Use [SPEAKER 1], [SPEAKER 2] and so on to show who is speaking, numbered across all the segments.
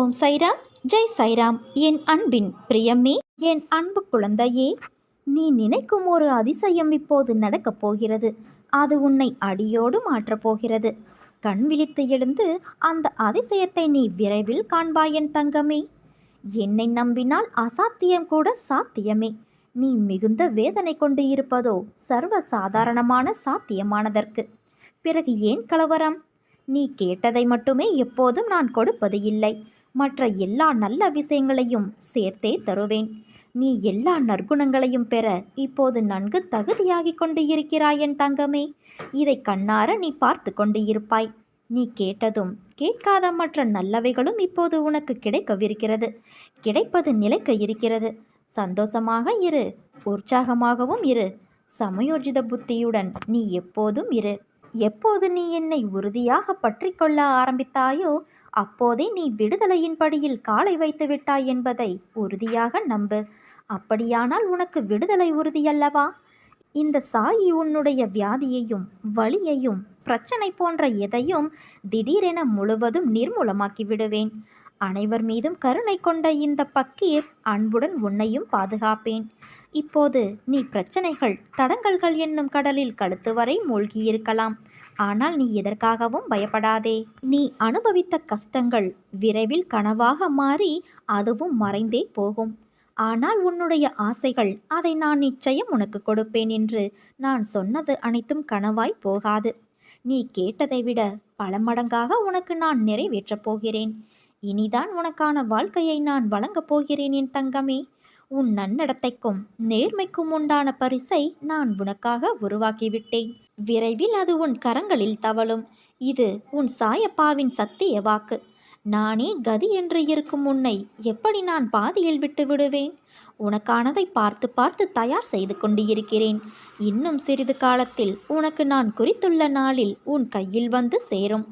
[SPEAKER 1] ஓம் சைராம் ஜெய் சைராம். என் அன்பின் பிரியமே என் அன்பு குழந்தையே நீ நினைக்கும் ஒரு அதிசயம் இப்போது நடக்கப் போகிறது. அது உன்னை அடியோடு மாற்றப் போகிறது. கண் விழித்து எழுந்து அந்த அதிசயத்தை நீ விரைவில் காண்பாய் என் தங்கமே. என்னை நம்பினால் அசாத்தியம் கூட சாத்தியமே. நீ மிகுந்த வேதனை கொண்டு இருப்பதோ சர்வ சாதாரணமான சாத்தியமானதற்கு. பிறகு ஏன் கலவரம்? நீ கேட்டதை மட்டுமே எப்போதும் நான் கொடுப்பது இல்லை. மற்ற எல்லா நல்ல விஷயங்களையும் சேர்த்தே தருவேன். நீ எல்லா நற்குணங்களையும் பெற இப்போது நன்கு தகுதியாகி கொண்டு இருக்கிறாய் என் தங்கமே. இதை கண்ணார நீ பார்த்து கொண்டு இருப்பாய் நீ கேட்டதும் கேட்காத மற்ற நல்லவைகளும் இப்போது உனக்கு கிடைக்கவிருக்கிறது. கிடைப்பது நிலைக்க இருக்கிறது. சந்தோஷமாக இரு உற்சாகமாகவும் இரு. சமயோஜித புத்தியுடன் நீ எப்போதும் இரு. எப்போது நீ என்னை உறுதியாக பற்றி கொள்ள ஆரம்பித்தாயோ அப்போதே நீ விடுதலையின் படியில் காலை வைத்து விட்டாய் என்பதை உறுதியாக நம்பு. அப்படியானால் உனக்கு விடுதலை உறுதியல்லவா? இந்த சாயி உன்னுடைய வியாதியையும் வலியையும் பிரச்சனை போன்ற எதையும் திடீரென முழுவதும் நிர்மூலமாக்கி விடுவேன். அனைவர் மீதும் கருணை கொண்ட இந்த பக்கீர் அன்புடன் உன்னையும் பாதுகாப்பேன். இப்போது நீ பிரச்சனைகள் தடங்கல்கள் என்னும் கடலில் கழுத்து வரை மூழ்கியிருக்கலாம். ஆனால் நீ எதற்காகவும் பயப்படாதே. நீ அனுபவித்த கஷ்டங்கள் விரைவில் கனவாக மாறி அதுவும் மறைந்தே போகும். ஆனால் உன்னுடைய ஆசைகள் அதை நான் நிச்சயம் உனக்கு கொடுப்பேன் என்று நான் சொன்னது அனைத்தும் கனவாய் போகாது. நீ கேட்டதை விட பல மடங்காக உனக்கு நான் நிறைவேற்றப் போகிறேன். இனிதான் உனக்கான வாழ்க்கையை நான் வழங்கப் போகிறேன் என் தங்கமே. உன் நன்னடத்தைக்கும் நேர்மைக்கும் உண்டான பரிசை நான் உனக்காக உருவாக்கிவிட்டேன். விரைவில் அது உன் கரங்களில் தவழும். இது உன் சாயப்பாவின் சத்திய வாக்கு. நானே கதி என்று இருக்கும் உன்னை எப்படி நான் பாதியில் விட்டு விடுவேன்? உனக்கானதை பார்த்து பார்த்து தயார் செய்து கொண்டு இருக்கிறேன் இன்னும் சிறிது காலத்தில் உனக்கு நான் குறித்துள்ள நாளில் உன் கையில் வந்து சேரும்.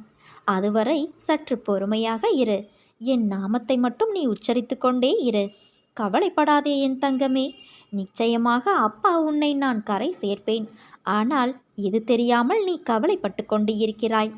[SPEAKER 1] அதுவரை சற்று பொறுமையாக இரு. என் நாமத்தை மட்டும் நீ உச்சரித்து கொண்டே இரு. கவலைப்படாதே என் தங்கமே. நிச்சயமாக அப்பா உன்னை நான் கரை சேர்ப்பேன். ஆனால் இது தெரியாமல் நீ கவலைப்பட்டு கொண்டு இருக்கிறாய்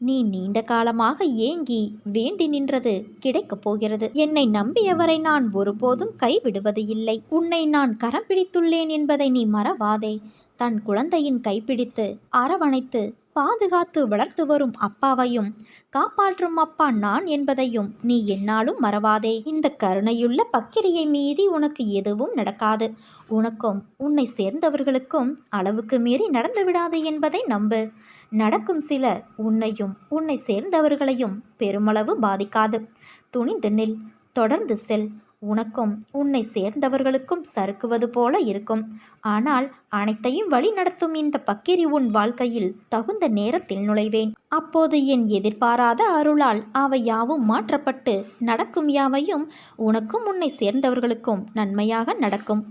[SPEAKER 1] நீ நீண்ட காலமாக ஏங்கி வேண்டி நின்றது கிடைக்கப் போகிறது. என்னை நம்பியவரை நான் ஒருபோதும் கைவிடுவது இல்லை. உன்னை நான் கரம் பிடித்துள்ளேன் என்பதை நீ மறவாதே. தன் குழந்தையின் கைப்பிடித்து அரவணைத்து பாதுகாத்து வளர்த்து வரும் அப்பாவையும் காப்பாற்றும் அப்பா நான் என்பதையும் நீ என்னாலும் மறவாதே. இந்த கருணையுள்ள பக்கிரியை மீறி உனக்கு எதுவும் நடக்காது. உனக்கும் உன்னை சேர்ந்தவர்களுக்கும் அளவுக்கு மீறி நடந்து விடாது என்பதை நம்பு. நடக்கும் சில உன்னையும் உன்னை சேர்ந்தவர்களையும் பெருமளவு பாதிக்காது. துணிந்து நில் தொடர்ந்து செல். உனக்கும் உன்னை சேர்ந்தவர்களுக்கும் சறுக்குவது போல இருக்கும். ஆனால் அனைத்தையும் வழி நடத்தும் இந்த பக்கிரி உன் வாழ்க்கையில் தகுந்த நேரத்தில் நுழைவேன். அப்போது என் எதிர்பாராத அருளால் அவை யாவும் மாற்றப்பட்டு நடக்கும் யாவையும் உனக்கும் உன்னை சேர்ந்தவர்களுக்கும் நன்மையாக நடக்கும்.